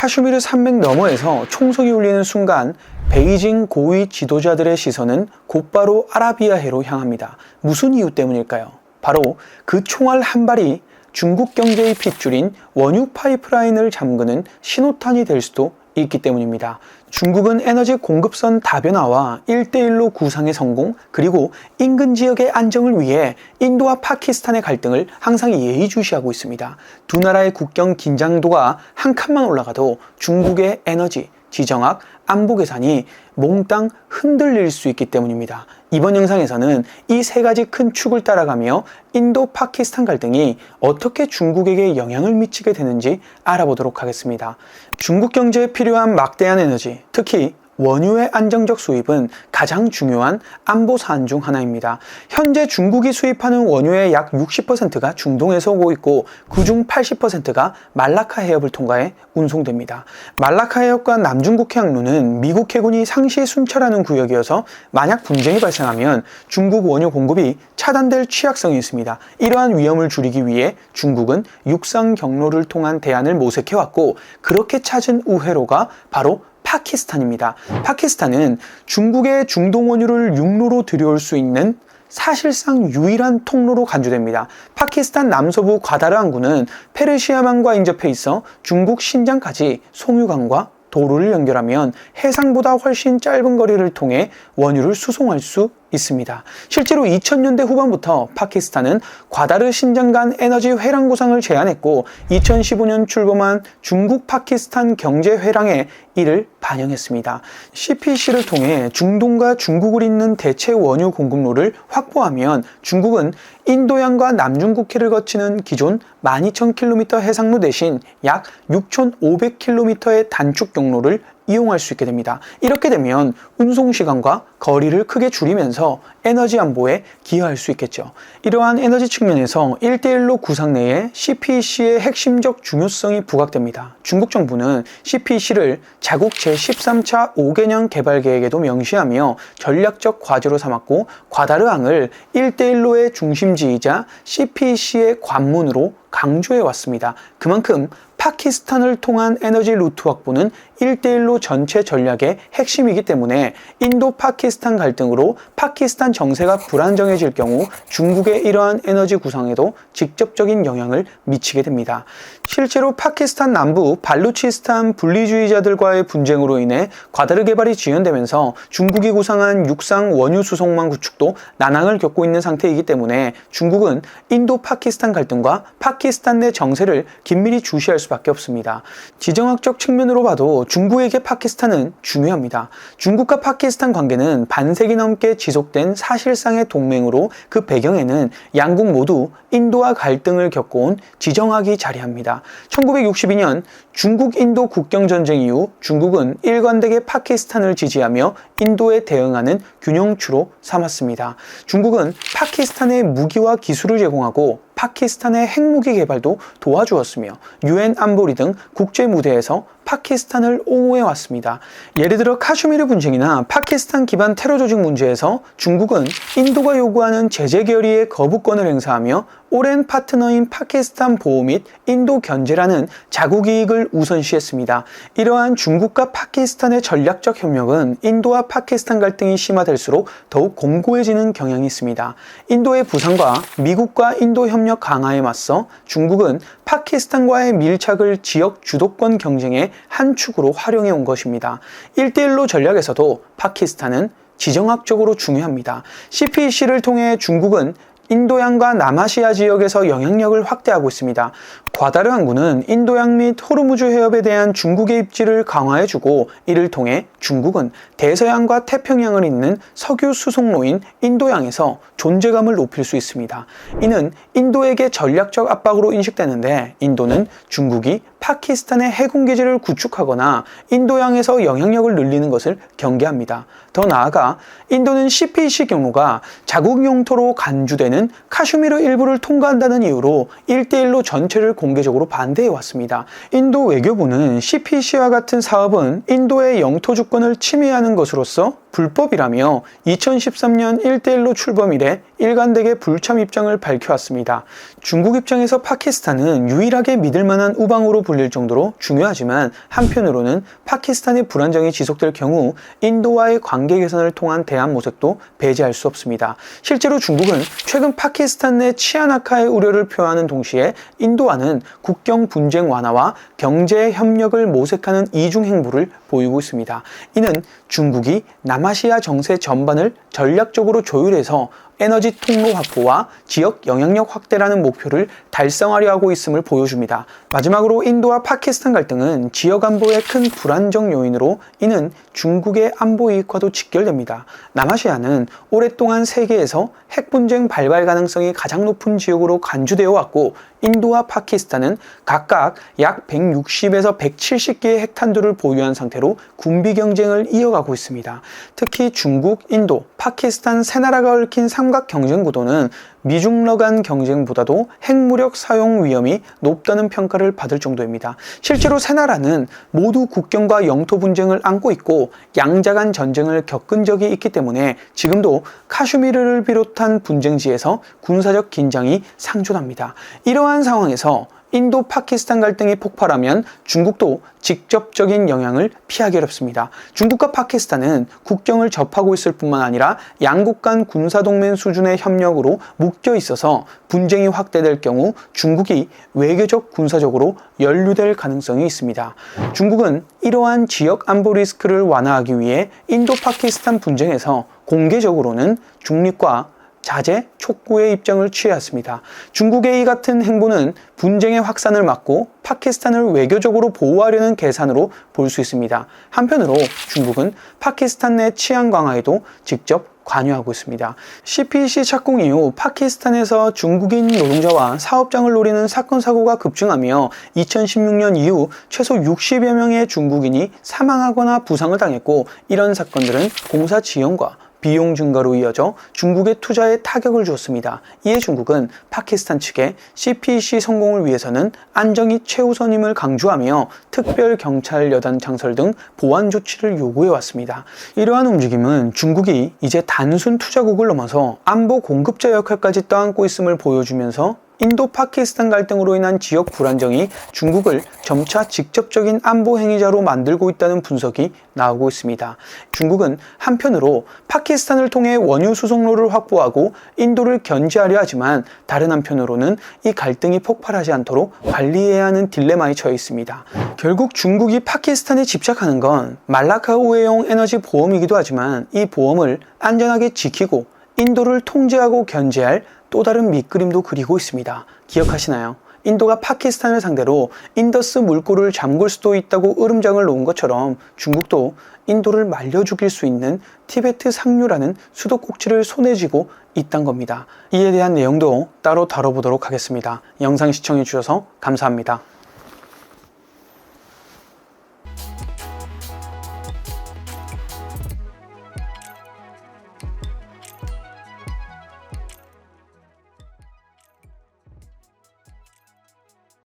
카슈미르 산맥 너머에서 총성이 울리는 순간 베이징 고위 지도자들의 시선은 곧바로 아라비아해로 향합니다. 무슨 이유 때문일까요? 바로 그 총알 한 발이 중국 경제의 핏줄인 원유 파이프라인을 잠그는 신호탄이 될 수도 있기 때문입니다. 중국은 에너지 공급선 다변화와 1대1로 구상의 성공, 그리고 인근 지역의 안정을 위해 인도와 파키스탄의 갈등을 항상 예의주시하고 있습니다. 두 나라의 국경 긴장도가 한 칸만 올라가도 중국의 에너지, 지정학, 안보 계산이 몽땅 흔들릴 수 있기 때문입니다. 이번 영상에서는 이 세 가지 큰 축을 따라가며 인도 파키스탄 갈등이 어떻게 중국에게 영향을 미치게 되는지 알아보도록 하겠습니다. 중국 경제에 필요한 막대한 에너지, 특히 원유의 안정적 수입은 가장 중요한 안보 사안 중 하나입니다. 현재 중국이 수입하는 원유의 약 60%가 중동에서 오고 있고 그중 80%가 말라카 해협을 통과해 운송됩니다. 말라카 해협과 남중국 해양로는 미국 해군이 상시 순찰하는 구역이어서 만약 분쟁이 발생하면 중국 원유 공급이 차단될 취약성이 있습니다. 이러한 위험을 줄이기 위해 중국은 육상 경로를 통한 대안을 모색해왔고 그렇게 찾은 우회로가 바로 파키스탄입니다. 파키스탄은 중국의 중동 원유를 육로로 들여올 수 있는 사실상 유일한 통로로 간주됩니다. 파키스탄 남서부 과다르 항구는 페르시아만과 인접해 있어 중국 신장까지 송유강과 도로를 연결하면 해상보다 훨씬 짧은 거리를 통해 원유를 수송할 수 있습니다. 실제로 2000년대 후반부터 파키스탄은 과다르 신장 간 에너지 회랑 구상을 제안했고 2015년 출범한 중국 파키스탄 경제 회랑에 이를 반영했습니다. CPC를 통해 중동과 중국을 잇는 대체 원유 공급로를 확보하면 중국은 인도양과 남중국해를 거치는 기존 12,000km 해상로 대신 약 6,500km의 단축 경로를 이용할 수 있게 됩니다. 이렇게 되면 운송 시간과 거리를 크게 줄이면서 에너지 안보에 기여할 수 있겠죠. 이러한 에너지 측면에서 1대1로 구상 내에 CPC의 핵심적 중요성이 부각됩니다. 중국 정부는 CPC를 자국 제13차 5개년 개발 계획에도 명시하며 전략적 과제로 삼았고 과다르항을 1대1로의 중심지이자 CPC의 관문으로 강조해 왔습니다. 그만큼 파키스탄을 통한 에너지 루트 확보는 1대1로 전체 전략의 핵심이기 때문에 인도 파키스탄 갈등으로 파키스탄 정세가 불안정해질 경우 중국의 이러한 에너지 구성에도 직접적인 영향을 미치게 됩니다. 실제로 파키스탄 남부 발루치스탄 분리주의자들과의 분쟁으로 인해 과다르 개발이 지연되면서 중국이 구상한 육상 원유 수송망 구축도 난항을 겪고 있는 상태이기 때문에 중국은 인도 파키스탄 갈등과 파키스탄 내 정세를 긴밀히 주시할 수밖에 없습니다. 지정학적 측면으로 봐도 중국에게 파키스탄은 중요합니다. 중국과 파키스탄 관계는 반세기 넘게 지속된 사실상의 동맹으로 그 배경에는 양국 모두 인도와 갈등을 겪어온 지정학이 자리합니다. 1962년 중국 인도 국경 전쟁 이후 중국은 일관되게 파키스탄을 지지하며 인도에 대응하는 균형추로 삼았습니다. 중국은 파키스탄에 무기와 기술을 제공하고 파키스탄의 핵무기 개발도 도와주었으며 유엔 안보리 등 국제 무대에서 파키스탄을 옹호해 왔습니다. 예를 들어 카슈미르 분쟁이나 파키스탄 기반 테러 조직 문제에서 중국은 인도가 요구하는 제재 결의의 거부권을 행사하며 오랜 파트너인 파키스탄 보호 및 인도 견제라는 자국 이익을 우선시했습니다. 이러한 중국과 파키스탄의 전략적 협력은 인도와 파키스탄 갈등이 심화될수록 더욱 공고해지는 경향이 있습니다. 인도의 부상과 미국과 인도 협력 강화에 맞서 중국은 파키스탄과의 밀착을 지역 주도권 경쟁의 한 축으로 활용해 온 것입니다. 1대1로 전략에서도 파키스탄은 지정학적으로 중요합니다. CPC를 통해 중국은 인도양과 남아시아 지역에서 영향력을 확대하고 있습니다. 과다르 항구는 인도양 및 호르무즈 해협에 대한 중국의 입지를 강화해주고 이를 통해 중국은 대서양과 태평양을 잇는 석유 수송로인 인도양에서 존재감을 높일 수 있습니다. 이는 인도에게 전략적 압박으로 인식되는데 인도는 중국이 파키스탄의 해군 기지를 구축하거나 인도양에서 영향력을 늘리는 것을 경계합니다. 더 나아가 인도는 CPC 경우가 자국 영토로 간주되는 카슈미르 일부를 통과한다는 이유로 1대1로 전체를 공개적으로 반대해 왔습니다. 인도 외교부는 CPC와 같은 사업은 인도의 영토 주권을 침해하는 것으로서 불법이라며 2013년 1대1로 출범 이래 일관되게 불참 입장을 밝혀왔습니다. 중국 입장에서 파키스탄은 유일하게 믿을 만한 우방으로 불릴 정도로 중요하지만 한편으로는 파키스탄의 불안정이 지속될 경우 인도와의 관계 개선을 통한 대안 모색도 배제할 수 없습니다. 실제로 중국은 최근 파키스탄 내 악화의 우려를 표하는 동시에 인도와는 국경 분쟁 완화와 경제 협력을 모색하는 이중 행보를 보이고 있습니다. 이는 중국이 남아시아 정세 전반을 전략적으로 조율해서 에너지 통로 확보와 지역 영향력 확대라는 목표를 달성하려 하고 있음을 보여줍니다. 마지막으로 인도와 파키스탄 갈등은 지역 안보의 큰 불안정 요인으로 이는 중국의 안보 이익과도 직결됩니다. 남아시아는 오랫동안 세계에서 핵 분쟁 발발 가능성이 가장 높은 지역으로 간주되어 왔고 인도와 파키스탄은 각각 약 160에서 170개의 핵탄두를 보유한 상태로 군비 경쟁을 이어가고 있습니다. 특히 중국, 인도, 파키스탄 세 나라가 얽힌 삼각 경쟁 구도는 미중러 간 경쟁보다도 핵무력 사용 위험이 높다는 평가를 받을 정도입니다. 실제로 세 나라는 모두 국경과 영토 분쟁을 안고 있고 양자 간 전쟁을 겪은 적이 있기 때문에 지금도 카슈미르를 비롯한 분쟁지에서 군사적 긴장이 상존합니다. 이러한 상황에서 인도 파키스탄 갈등이 폭발하면 중국도 직접적인 영향을 피하기 어렵습니다. 중국과 파키스탄은 국경을 접하고 있을 뿐만 아니라 양국 간 군사동맹 수준의 협력으로 묶여 있어서 분쟁이 확대될 경우 중국이 외교적 군사적으로 연루될 가능성이 있습니다. 중국은 이러한 지역 안보 리스크를 완화하기 위해 인도 파키스탄 분쟁에서 공개적으로는 중립과 자제, 촉구의 입장을 취해왔습니다. 중국의 이 같은 행보는 분쟁의 확산을 막고 파키스탄을 외교적으로 보호하려는 계산으로 볼 수 있습니다. 한편으로 중국은 파키스탄 내 치안 강화에도 직접 관여하고 있습니다. CPC 착공 이후 파키스탄에서 중국인 노동자와 사업장을 노리는 사건 사고가 급증하며 2016년 이후 최소 60여 명의 중국인이 사망하거나 부상을 당했고 이런 사건들은 공사 지연과 비용 증가로 이어져 중국의 투자에 타격을 주었습니다. 이에 중국은 파키스탄 측에 CPC 성공을 위해서는 안정이 최우선임을 강조하며 특별 경찰 여단 창설 등 보안 조치를 요구해 왔습니다. 이러한 움직임은 중국이 이제 단순 투자국을 넘어서 안보 공급자 역할까지 떠안고 있음을 보여주면서 인도 파키스탄 갈등으로 인한 지역 불안정이 중국을 점차 직접적인 안보 행위자로 만들고 있다는 분석이 나오고 있습니다. 중국은 한편으로 파키스탄을 통해 원유 수송로를 확보하고 인도를 견제하려 하지만 다른 한편으로는 이 갈등이 폭발하지 않도록 관리해야 하는 딜레마에 처해 있습니다. 결국 중국이 파키스탄에 집착하는 건 말라카 우회용 에너지 보험이기도 하지만 이 보험을 안전하게 지키고 인도를 통제하고 견제할 또 다른 밑그림도 그리고 있습니다. 기억하시나요? 인도가 파키스탄을 상대로 인더스 물꼬를 잠글 수도 있다고 으름장을 놓은 것처럼 중국도 인도를 말려 죽일 수 있는 티베트 상류라는 수도꼭지를 손에 쥐고 있단 겁니다. 이에 대한 내용도 따로 다뤄보도록 하겠습니다. 영상 시청해 주셔서 감사합니다.